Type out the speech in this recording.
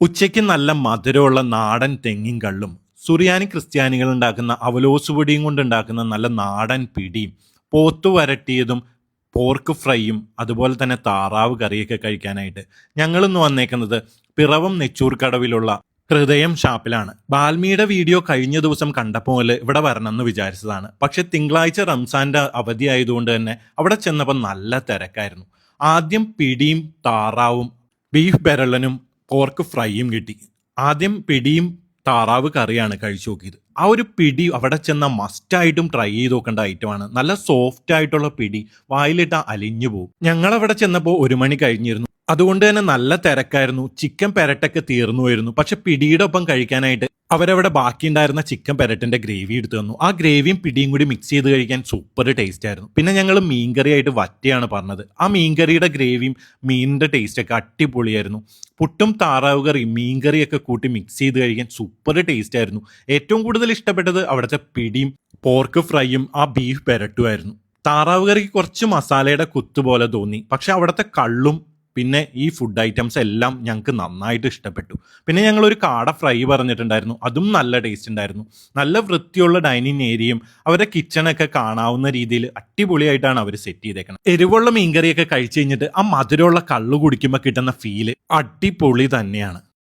ഉച്ചയ്ക്ക് നല്ല മധുരമുള്ള നാടൻ തെങ്ങിൻ കള്ളും സുറിയാനി ക്രിസ്ത്യാനികൾ ഉണ്ടാക്കുന്ന അവലോസ് കൊണ്ടുണ്ടാക്കുന്ന നല്ല നാടൻ പിടിയും പോത്തു വരട്ടിയതും പോർക്ക് ഫ്രൈയും അതുപോലെ തന്നെ താറാവ് കറിയൊക്കെ കഴിക്കാനായിട്ട് ഞങ്ങളിന്ന് വന്നേക്കുന്നത് പിറവം നെച്ചൂർ കടവിലുള്ള ഹൃദയം ഷാപ്പിലാണ്. ബാൽമിയുടെ വീഡിയോ കഴിഞ്ഞ ദിവസം കണ്ടപ്പോൾ മുതൽ ഇവിടെ വരണമെന്ന് വിചാരിച്ചതാണ്. പക്ഷെ തിങ്കളാഴ്ച റംസാന്റെ അവധി ആയതുകൊണ്ട് തന്നെ അവിടെ ചെന്നപ്പോൾ നല്ല തിരക്കായിരുന്നു. ആദ്യം പിടിയും താറാവും ബീഫ് ബെരളനും പോർക്ക് ഫ്രൈയും കിട്ടി. ആദ്യം പിടിയും താറാവ് കറിയാണ് കഴിച്ചു നോക്കിയത്. ആ ഒരു പിടി അവിടെ ചെന്ന മസ്റ്റായിട്ടും ട്രൈ ചെയ്ത് നോക്കേണ്ട ഐറ്റമാണ് നല്ല സോഫ്റ്റ് ആയിട്ടുള്ള പിടി. വായിലിട്ട അലിഞ്ഞു പോകും ഞങ്ങൾ അവിടെ ചെന്നപ്പോൾ ഒരു മണി കഴിഞ്ഞിരുന്നു. അതുകൊണ്ട് തന്നെ നല്ല തിരക്കായിരുന്നു. ചിക്കൻ പെരട്ടൊക്കെ തീർന്നു വരുന്നു പക്ഷെ പിടിയുടെ ഒപ്പം കഴിക്കാനായിട്ട് അവരവിടെ ബാക്കിയുണ്ടായിരുന്ന ചിക്കൻ പെരട്ടിന്റെ ഗ്രേവി എടുത്തു തന്നു. ആ ഗ്രേവിയും പിടിയും കൂടി മിക്സ് ചെയ്ത് കഴിക്കാൻ സൂപ്പർ ടേസ്റ്റ് ആയിരുന്നു. പിന്നെ ഞങ്ങൾ മീൻകറിയായിട്ട് വറ്റയാണ് പറഞ്ഞത്. ആ മീൻകറിയുടെ ഗ്രേവിയും മീനിന്റെ ടേസ്റ്റ് ഒക്കെ അടിപൊളിയായിരുന്നു. പുട്ടും താറാവ് കറി മീൻകറിയൊക്കെ കൂട്ടി മിക്സ് ചെയ്ത് കഴിക്കാൻ സൂപ്പർ ടേസ്റ്റ് ആയിരുന്നു. ഏറ്റവും കൂടുതൽ ഇഷ്ടപ്പെട്ടത് അവിടുത്തെ പിടിയും പോർക്ക് ഫ്രൈയും ആ ബീഫ് പെരട്ടുമായിരുന്നു. താറാവ് കറിക്ക് കുറച്ച് മസാലയുടെ കുത്ത് പോലെ തോന്നി. പക്ഷെ അവിടുത്തെ കള്ളും പിന്നെ ഈ ഫുഡ് ഐറ്റംസ് എല്ലാം ഞങ്ങൾക്ക് നന്നായിട്ട് ഇഷ്ടപ്പെട്ടു. പിന്നെ ഞങ്ങൾ ഒരു കാട ഫ്രൈ പറഞ്ഞിട്ടുണ്ടായിരുന്നു. അതും നല്ല ടേസ്റ്റ് ഉണ്ടായിരുന്നു. നല്ല വൃത്തിയുള്ള ഡൈനിങ് ഏരിയയും അവരുടെ കിച്ചണൊക്കെ കാണാവുന്ന രീതിയിൽ അടിപൊളിയായിട്ടാണ് അവർ സെറ്റ് ചെയ്തേക്കുന്നത് എരിവുള്ള മീൻകറിയൊക്കെ കഴിച്ചു കഴിഞ്ഞിട്ട് ആ മധുരമുള്ള കള്ളു കുടിക്കുമ്പോൾ കിട്ടുന്ന ഫീൽ അടിപൊളി തന്നെയാണ്.